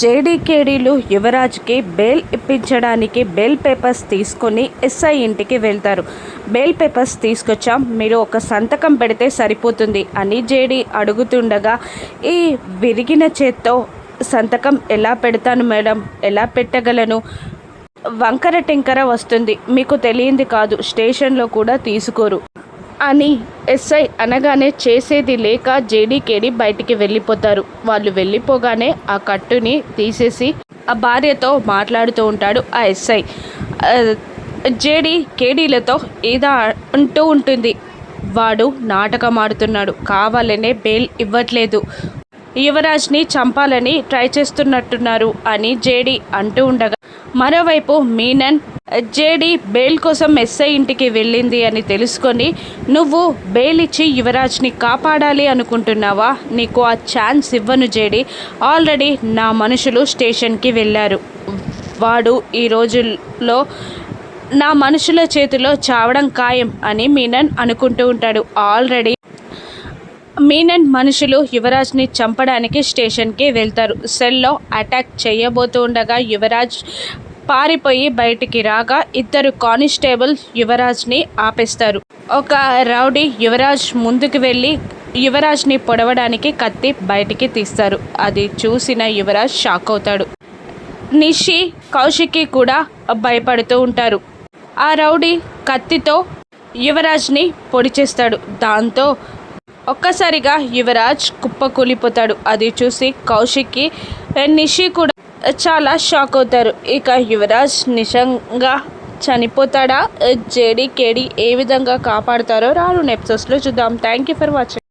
జేడీకేడీలు యువరాజ్కి బెయిల్ ఇప్పించడానికి bail papers తీసుకొని ఎస్ఐ ఇంటికి వెళ్తారు. బెయిల్ పేపర్స్ తీసుకొచ్చాం మీరు ఒక సంతకం పెడితే సరిపోతుంది అని జేడీ అడుగుతుండగా ఈ విరిగిన చేత్తో సంతకం ఎలా పెడతాను మేడం? ఎలా పెట్టగలను? వంకర టింకర వస్తుంది మీకు తెలియంది కాదు స్టేషన్లో కూడా తీసుకోరు. అని ఎస్ఐ అనగానే చేసేది లేక జేడీకేడి బయటికి వెళ్ళిపోతారు. వాళ్ళు వెళ్ళిపోగానే ఆ కట్టుని తీసేసి ఆ భార్యతో మాట్లాడుతూ ఉంటాడు ఆ ఎస్ఐ. జేడీ కేడీలతో ఏదో అంటూ ఉంటుంది. వాడు నాటకం ఆడుతున్నాడు. కావాలనే బెయిల్ ఇవ్వట్లేదు. యువరాజ్ని చంపాలని ట్రై చేస్తున్నట్టున్నారు అని జేడి అంటూ ఉండగా మరోవైపు మీనన్ జేడి బెయిల్ కోసం ఎస్ఐ ఇంటికి వెళ్ళింది అని తెలుసుకొని నువ్వు బెయిల్ ఇచ్చి యువరాజ్ని కాపాడాలి అనుకుంటున్నావా? నీకు ఆ ఛాన్స్ ఇవ్వను జేడి. ఆల్రెడీ నా మనుషులు స్టేషన్కి వెళ్ళారు. వాడు ఈ రోజుల్లో నా మనుషుల చేతిలో చావడం ఖాయం అని మీనన్ అనుకుంటూ ఉంటాడు. ఆల్రెడీ మీనన్ మనుషులు యువరాజ్ని చంపడానికి స్టేషన్కి వెళ్తారు. సెల్లో అటాక్ చేయబోతూ ఉండగా యువరాజ్ పారిపోయి బయటికి రాగా ఇద్దరు కానిస్టేబుల్ యువరాజ్ని ఆపేస్తారు. ఒక రౌడీ యువరాజ్ ముందుకు వెళ్ళి యువరాజ్ని పొడవడానికి కత్తి బయటికి తీస్తారు. అది చూసిన యువరాజ్ షాక్ అవుతాడు. నిషి కౌశికి కూడా భయపడుతూ ఉంటారు. ఆ రౌడీ కత్తితో యువరాజ్ని పొడి చేస్తాడు దాంతో ఒక్కసారిగా యువరాజ్ కుప్పకూలిపోతాడు. అది చూసి కౌశిక్కి నిషి కూడా చాలా షాక్ అవుతారు. ఇక యువరాజ్ నిజంగా చనిపోతాడా? జేడి కేడి ఏ విధంగా కాపాడతారో రాను ఎపిసోడ్స్లో చూద్దాం. Thank you for watching.